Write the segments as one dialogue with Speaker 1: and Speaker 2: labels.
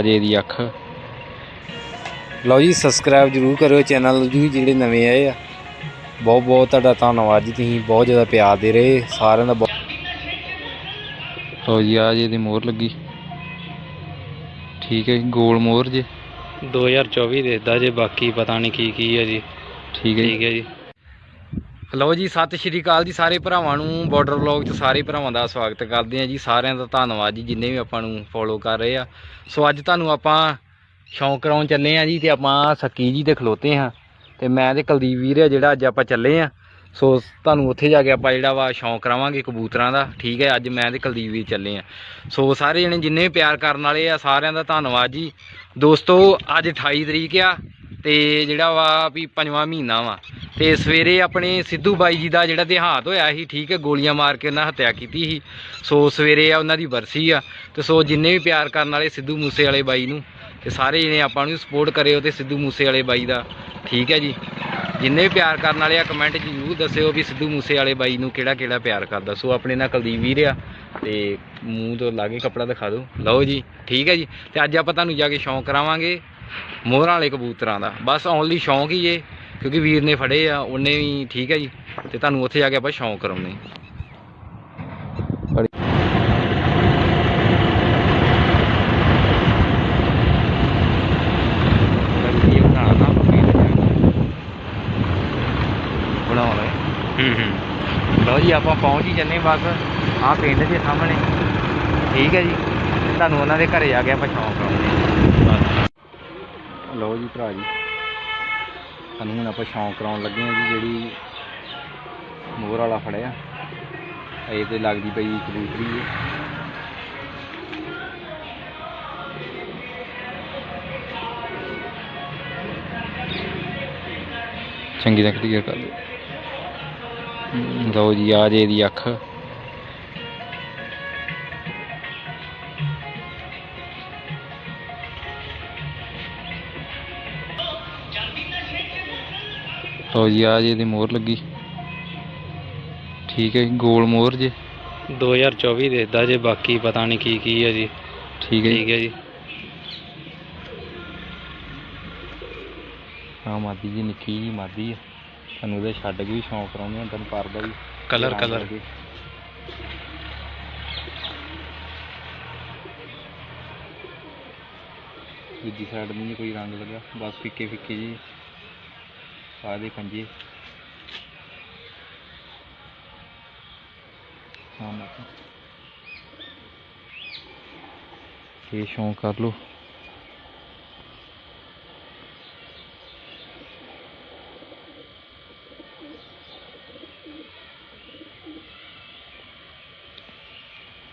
Speaker 1: ਅਜੇ ਦੀ ਅੱਖ।
Speaker 2: ਲਓ ਜੀ ਸਬਸਕ੍ਰਾਈਬ ਜਰੂਰ ਕਰਿਓ ਚੈਨਲ ਨੂੰ ਜੀ ਜਿਹੜੇ ਨਵੇਂ ਆਏ ਆ। ਬਹੁਤ ਬਹੁਤ ਤੁਹਾਡਾ ਧੰਨਵਾਦ ਜੀ ਤੁਸੀਂ ਬਹੁਤ ਜ਼ਿਆਦਾ ਪਿਆਰ ਦੇ ਰਹੇ ਸਾਰਿਆਂ ਦਾ ਬਹੁਤ
Speaker 1: ਲਓ ਜੀ ਆ ਜੇ ਦੀ ਮੋਹਰ ਲੱਗੀ। ਠੀਕ ਹੈ ਜੀ, ਗੋਲ ਮੋਹਰ ਜੇ।
Speaker 2: 2024 ਦੇਖਦਾ ਜੇ ਬਾਕੀ ਪਤਾ ਨਹੀਂ ਕੀ ਕੀ ਹੈ ਜੀ।
Speaker 1: ਠੀਕ ਹੈ ਜੀ।
Speaker 2: ਲਓ ਜੀ, ਸਤਿ ਸ਼੍ਰੀ ਅਕਾਲ ਜੀ ਸਾਰੇ ਭਰਾਵਾਂ ਨੂੰ। ਬਾਰਡਰ ਵਲੌਗ 'ਚ ਸਾਰੇ ਭਰਾਵਾਂ ਦਾ ਸਵਾਗਤ ਕਰਦੇ ਆ ਜੀ। ਸਾਰਿਆਂ ਦਾ ਧੰਨਵਾਦ ਜੀ, ਜਿੰਨੇ ਵੀ ਆਪਾਂ ਨੂੰ ਫੋਲੋ ਕਰ ਰਹੇ ਆ। ਸੋ ਅੱਜ ਤੁਹਾਨੂੰ ਆਪਾਂ ਸ਼ੌਂਕ ਕਰਾਉਣ ਚੱਲੇ ਆ ਜੀ ਤੇ ਆਪਾਂ ਸਕੀ ਜੀ ਤੇ ਖਲੋਤੇ ਹਾਂ। ਤੇ ਮੈਂ ਤੇ ਕੁਲਦੀਪ ਵੀਰ ਆ, ਜਿਹੜਾ ਅੱਜ ਆਪਾਂ ਚੱਲੇ ਆ ਸੋ ਤੁਹਾਨੂੰ ਉੱਥੇ ਜਾ ਕੇ ਆਪਾਂ ਜਿਹੜਾ ਵਾ ਸ਼ੌਂਕ ਕਰਾਵਾਂਗੇ ਕਬੂਤਰਾਂ ਦਾ। ਠੀਕ ਹੈ, ਅੱਜ ਮੈਂ ਤੇ ਕੁਲਦੀਪ ਵੀਰ ਚੱਲੇ ਆ ਸੋ ਸਾਰੇ ਜਣੇ ਜਿੰਨੇ ਵੀ ਪਿਆਰ ਕਰਨ ਵਾਲੇ ਆ, ਸਾਰਿਆਂ ਦਾ ਧੰਨਵਾਦ ਜੀ। ਦੋਸਤੋ, ਅੱਜ 28 ਤਰੀਕ ਆ ਤੇ ਜਿਹੜਾ ਵਾ ਵੀ ਪੰਜਵਾਂ ਮਹੀਨਾ ਵਾ। ਤੇ ਸਵੇਰੇ ਆਪਣੇ ਸਿੱਧੂ ਬਾਈ ਜੀ ਦਾ ਜਿਹੜਾ ਦੇਹਾਤ ਹੋਇਆ ਸੀ, ਠੀਕ ਹੈ, ਗੋਲੀਆਂ ਮਾਰ ਕੇ ਉਹਨਾਂ ਹੱਤਿਆ ਕੀਤੀ ਸੀ। ਸੋ ਸਵੇਰੇ ਆ ਉਹਨਾਂ ਦੀ ਵਰਸੀ ਆ ਤੇ ਸੋ ਜਿੰਨੇ ਵੀ ਪਿਆਰ ਕਰਨ ਵਾਲੇ ਸਿੱਧੂ ਮੂਸੇ ਵਾਲੇ ਬਾਈ ਨੂੰ ਤੇ ਸਾਰੇ ਜਣੇ ਆਪਾਂ ਨੂੰ ਸਪੋਰਟ ਕਰਿਓ ਤੇ ਸਿੱਧੂ ਮੂਸੇ ਵਾਲੇ ਬਾਈ ਦਾ, ਠੀਕ ਹੈ ਜੀ। ਜਿੰਨੇ ਵੀ ਪਿਆਰ ਕਰਨ ਵਾਲੇ ਆ ਕਮੈਂਟ 'ਚ ਜ਼ਰੂਰ ਦੱਸਿਓ ਵੀ ਸਿੱਧੂ ਮੂਸੇ ਵਾਲੇ ਬਾਈ ਨੂੰ ਕਿਹੜਾ ਕਿਹੜਾ ਪਿਆਰ ਕਰਦਾ। ਸੋ ਆਪਣੇ ਨਾਲ ਕੁਲਦੀਪ ਵੀਰ ਆ ਤੇ ਮੂੰਹ ਤੋਂ ਲਾਗੇ ਕੱਪੜਾ ਦਿਖਾ ਦਿਓ। ਲਓ ਜੀ, ਠੀਕ ਹੈ ਜੀ। ਤੇ ਅੱਜ ਆਪਾਂ ਤੁਹਾਨੂੰ ਜਾ ਕੇ ਸ਼ੌਂਕ ਕਰਾਵਾਂਗੇ ਮੋਹਰਾਂ ਵਾਲੇ ਕਬੂਤਰਾਂ ਦਾ। ਬਸ ਓਨਲੀ ਸ਼ੌਂਕ ਹੀ ਏ। ਕਿਉਂਕਿ ਵੀਰ ਨੇ ਫੜੇ ਆ ਉਹਨੇ ਵੀ ਠੀਕ ਹੈ ਜੀ ਤੇ ਤੁਹਾਨੂੰ ਉੱਥੇ ਜਾ ਕੇ ਆਪਾਂ ਸ਼ੌਂਕ ਕਰਾਉਣੇ ਬਣਾਉਣਾ ਹੂੰ ਹੂੰ। ਲਓ ਜੀ ਆਪਾਂ ਪਹੁੰਚ ਹੀ ਜੰਨੇ ਬਸ ਆਹ ਪਿੰਡ ਦੇ ਸਾਹਮਣੇ। ਠੀਕ ਹੈ ਜੀ ਤੁਹਾਨੂੰ ਉਹਨਾਂ ਦੇ ਘਰੇ ਜਾ ਕੇ ਆਪਾਂ ਸ਼ੌਂਕ ਕਰਾਉਂਦੇ ਹਾਂ। ਲਓ ਜੀ ਭਰਾ ਜੀ। ਸਾਨੂੰ ਹੁਣ ਆਪਾਂ ਸ਼ੌਂਕ ਕਰਾਉਣ ਲੱਗੇ ਹਾਂ ਜੀ ਜਿਹੜੀ ਮੋਹਰ ਵਾਲਾ ਫੜਿਆ। ਇਹ ਤੇ ਲੱਗਦੀ ਪਈ ਕਬੂਤਰੀ ਜੀ।
Speaker 1: ਚੰਗੀ ਤਰ੍ਹਾਂ ਕਲੀਅਰ ਕਰ ਦਿਓ। ਲਓ ਜੀ, ਆ ਜੇ ਦੀ ਅੱਖ। ਲਓ ਜੀ ਆ ਜੇ ਦੀ ਮੋਹਰ ਲੱਗੀ। ਠੀਕ ਹੈ ਜੀ, ਗੋਲ ਮੋਹਰ ਜੇ।
Speaker 2: 2024 ਦੇਖਦਾ ਜੇ ਬਾਕੀ ਪਤਾ ਨਹੀਂ ਕੀ ਕੀ ਹੈ ਜੀ।
Speaker 1: ਠੀਕ ਹੈ ਜੀ।
Speaker 2: ਹੈ ਜੀ।
Speaker 1: ਹਾਂ ਮਾਦੀ ਜੀ ਨਿੱਕੀ ਜੀ ਮਾਦੀ ਆ। ਤੁਹਾਨੂੰ ਉਹਦੇ ਛੱਡ ਕੇ ਵੀ ਸ਼ੌਂਕ ਕਰਾਉਂਦੇ ਆ ਤੈਨੂੰ ਕਰਦਾ ਵੀ।
Speaker 2: ਕਲਰ ਕਲਰ
Speaker 1: ਕਰਕੇ। ਦੂਜੀ ਸਾਈਡ ਨਹੀਂ ਕੋਈ ਰੰਗ ਲੱਗਾ ਬਸ ਫਿੱਕੇ ਫਿੱਕੇ ਜੀ ਆਦੇ ਪੰਜੇ ਹਾਂ ਮਾਤਾ ਇਹ ਸ਼ੌਂਕ ਕਰ ਲਓ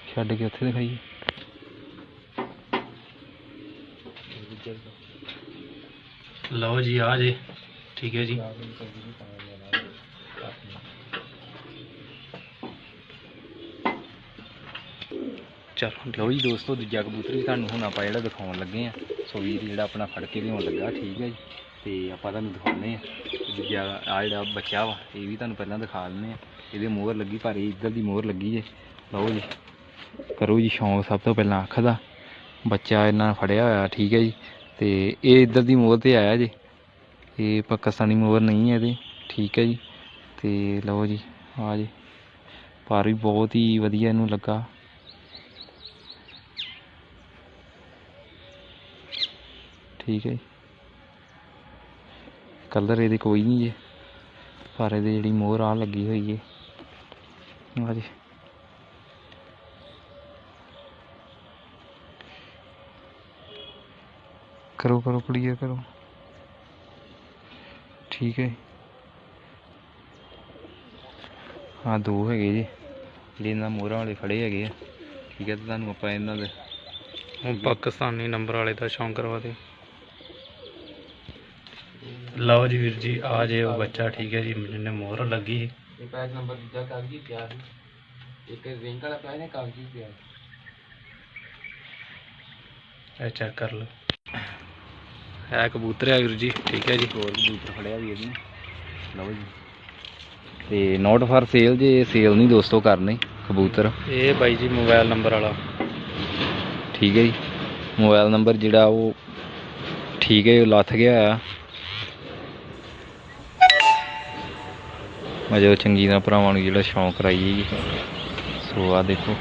Speaker 1: ਛੱਡ ਕੇ ਉੱਥੇ ਦਿਖਾਈਏ
Speaker 2: ਲਓ ਜੀ ਆ ਜੇ ਠੀਕ ਹੈ ਜੀ। ਚਲੋ ਲਓ ਜੀ ਦੋਸਤੋ ਦੂਜਾ ਕਬੂਤਰ ਵੀ ਤੁਹਾਨੂੰ ਹੁਣ ਆਪਾਂ ਜਿਹੜਾ ਦਿਖਾਉਣ ਲੱਗੇ ਆ। ਸੋ ਵੀਰ ਜਿਹੜਾ ਆਪਣਾ ਫੜ ਕੇ ਲਿਆਉਣ ਲੱਗਾ ਠੀਕ ਹੈ ਜੀ। ਤੇ ਆਪਾਂ ਤੁਹਾਨੂੰ ਦਿਖਾਉਂਦੇ ਆ। ਦੂਜਾ ਆ ਜਿਹੜਾ ਬੱਚਾ ਵਾ ਇਹ ਵੀ ਤੁਹਾਨੂੰ ਪਹਿਲਾਂ ਦਿਖਾ ਦਿੰਦੇ ਆ। ਇਹਦੇ ਮੋਹਰ ਲੱਗੀ ਪਰ ਇਹ ਇੱਧਰ ਦੀ ਮੋਹਰ ਲੱਗੀ ਜੇ ਲਓ ਜੀ। ਕਰੋ ਜੀ ਸ਼ੌਂਕ ਸਭ ਤੋਂ ਪਹਿਲਾਂ ਅੱਖ ਦਾ। ਬੱਚਾ ਇਹਨਾਂ ਫੜਿਆ ਹੋਇਆ ਠੀਕ ਹੈ ਜੀ। ਤੇ ਇਹ ਇੱਧਰ ਦੀ ਮੋਹਰ ਤੇ ਆਇਆ ਜੀ। ਇਹ ਪਾਕਿਸਤਾਨੀ ਮੋਰ ਨਹੀਂ ਹੈ ਇਹਦੇ। ਠੀਕ ਹੈ ਜੀ। ਤੇ ਲਓ ਜੀ, ਆ ਜੀ। ਪਰ ਵੀ ਬਹੁਤ ਹੀ ਵਧੀਆ ਇਹਨੂੰ ਲੱਗਾ। ਠੀਕ ਹੈ ਜੀ। ਕਲਰ ਇਹਦੇ ਕੋਈ ਨਹੀਂ ਜੇ। ਪਰ ਇਹਦੇ ਜਿਹੜੀ ਮੋਹਰ ਆ ਲੱਗੀ ਹੋਈ ਹੈ। ਆ ਜੀ। ਕਰੋ ਕਰੋ ਕਲੀਅਰ ਕਰੋ। ਠੀਕ ਹੈ ਹਾਂ ਦੋ ਹੈਗੇ ਜੀ। ਜਿਹੜੇ ਇਹਨਾਂ ਮੋਹਰਾਂ ਵਾਲੇ ਖੜੇ ਹੈਗੇ ਆ। ਠੀਕ ਹੈ ਤੇ ਤੁਹਾਨੂੰ ਆਪਾਂ ਇਹਨਾਂ ਦੇ
Speaker 3: ਹੁਣ ਪਾਕਿਸਤਾਨੀ ਨੰਬਰ ਵਾਲੇ ਦਾ ਸ਼ੌਂਕ ਕਰਵਾ ਦੇ ਲਓ ਜੀ ਵੀਰ ਜੀ ਆ ਜੇ ਉਹ ਬੱਚਾ ਠੀਕ ਹੈ ਜੀ ਜਿਹਨੇ ਮੋਹਰ ਲੱਗੀ।
Speaker 1: ਇਹ ਪੈਜ ਨੰਬਰ ਦੂਜਾ ਕਾਗਜ਼ੀ ਪਿਆ ਸੀ। ਇੱਕ ਰਿੰਕ ਵਾਲਾ ਪਿਆ ਨੇ ਕਾਗਜ਼ੀ ਪਿਆ।
Speaker 3: ਇਹ ਚੈੱਕ ਕਰ ਲਓ।
Speaker 2: ਹੈ ਕਬੂਤਰ ਹੈ ਵੀਰ ਜੀ ਠੀਕ ਹੈ ਜੀ।
Speaker 1: ਹੋਰ ਕਬੂਤਰ ਫੜਿਆ ਵੀ ਇਹਨੇ ਲਓ ਜੀ।
Speaker 2: ਤੇ ਨੋਟ ਫਾਰ ਸੇਲ ਜੇ ਸੇਲ ਨਹੀਂ ਦੋਸਤੋ ਕਰਨੀ ਕਬੂਤਰ।
Speaker 3: ਇਹ ਬਾਈ ਜੀ ਮੋਬਾਈਲ ਨੰਬਰ ਵਾਲਾ।
Speaker 2: ਠੀਕ ਹੈ ਜੀ। ਮੋਬਾਈਲ ਨੰਬਰ ਜਿਹੜਾ ਉਹ ਠੀਕ ਹੈ ਉਹ ਲੱਥ ਗਿਆ ਆ। ਉਹ ਚੰਗੀ ਤਰ੍ਹਾਂ ਭਰਾਵਾਂ ਨੂੰ ਜਿਹੜਾ ਸ਼ੌਂਕ ਕਰਾਈਏ ਜੀ। ਸੋ ਆ ਦੇਖੋ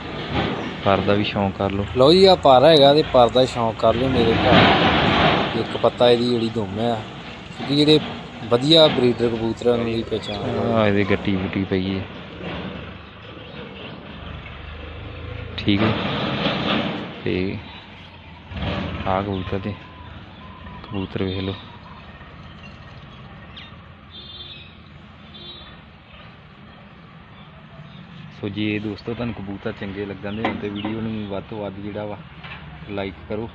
Speaker 2: ਪਰ ਦਾ ਵੀ ਸ਼ੌਂਕ ਕਰ ਲਓ। ਲਓ ਜੀ ਆ ਪਰ ਹੈਗਾ ਤੇ ਪਰ ਦਾ ਸ਼ੌਂਕ ਕਰ ਲਿਓ ਮੇਰੇ ਭਰਾ। ਇੱਕ ਪੱਤਾ ਇਹਦੀ ਜਿਹੜੀ ਦੁੰਮ ਆ ਕਿਉਂਕਿ ਜਿਹੜੇ ਵਧੀਆ ਬਰੀਡਰ ਕਬੂਤਰਾਂ ਨੂੰ ਦੀ ਪਛਾਣ ਆ ਇਹਦੇ ਗੱਟੀ ਗੁੱਟੀ ਪਈ ਹੈ ਠੀਕ ਹੈ ਤੇ ਆ ਕਬੂਤਰ ਦੇ ਕਬੂਤਰ ਵੇਖ ਲਓ। ਸੋ ਜੀ ਇਹ ਦੋਸਤੋ ਤੁਹਾਨੂੰ ਕਬੂਤਰ ਚੰਗੇ ਲੱਗਣ ਦੇ ਤੇ ਵੀਡੀਓ ਨੂੰ ਵੱਧ ਤੋਂ ਵੱਧ ਜਿਹੜਾ ਵਾ ਲਾਈਕ ਕਰੋ।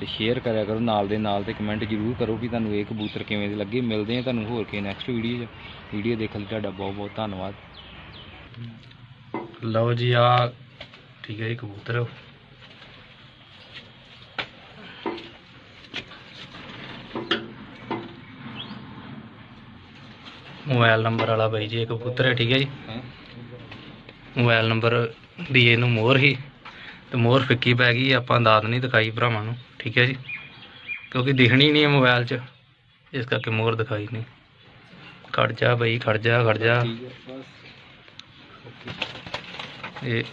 Speaker 2: ਤੇ ਸ਼ੇਅਰ ਕਰਿਆ ਕਰੋ ਨਾਲ ਦੇ ਨਾਲ ਤੇ ਕਮੈਂਟ ਜ਼ਰੂਰ ਕਰੋ ਵੀ ਤੁਹਾਨੂੰ ਇਹ ਕਬੂਤਰ ਕਿਵੇਂ ਦੇ ਲੱਗੇ। ਮਿਲਦੇ ਆ ਤੁਹਾਨੂੰ ਹੋਰ ਕੇ ਨੈਕਸਟ ਵੀਡੀਓ 'ਚ। ਵੀਡੀਓ ਦੇਖਣ ਲਈ ਤੁਹਾਡਾ ਬਹੁਤ ਬਹੁਤ ਧੰਨਵਾਦ।
Speaker 3: ਲਓ ਜੀ ਆ ਠੀਕ ਹੈ ਜੀ ਕਬੂਤਰ। ਮੋਬਾਈਲ ਨੰਬਰ ਵਾਲਾ ਬਾਈ ਜੀ ਇਹ ਕਬੂਤਰ ਹੈ ਠੀਕ ਹੈ ਜੀ। ਮੋਬਾਈਲ ਨੰਬਰ ਦੀ ਇਹਨੂੰ ਮੋਹਰ ਹੀ ਤੇ ਮੋਹਰ ਫਿੱਕੀ ਪੈ ਗਈ ਆਪਾਂ ਦਾਦ ਨਹੀਂ ਦਿਖਾਈ ਭਰਾਵਾਂ ਨੂੰ। ਠੀਕ ਹੈ ਜੀ। ਕਿਉਂਕਿ ਦਿਖਣੀ ਨਹੀਂ ਹੈ ਮੋਬਾਈਲ 'ਚ। ਇਸ ਕਰਕੇ ਮੋਹਰ ਦਿਖਾਈ ਨਹੀਂ। ਖੜ ਜਾ ਬਈ ਖੜ ਜਾ ਖੜ ਜਾ। ਇਹ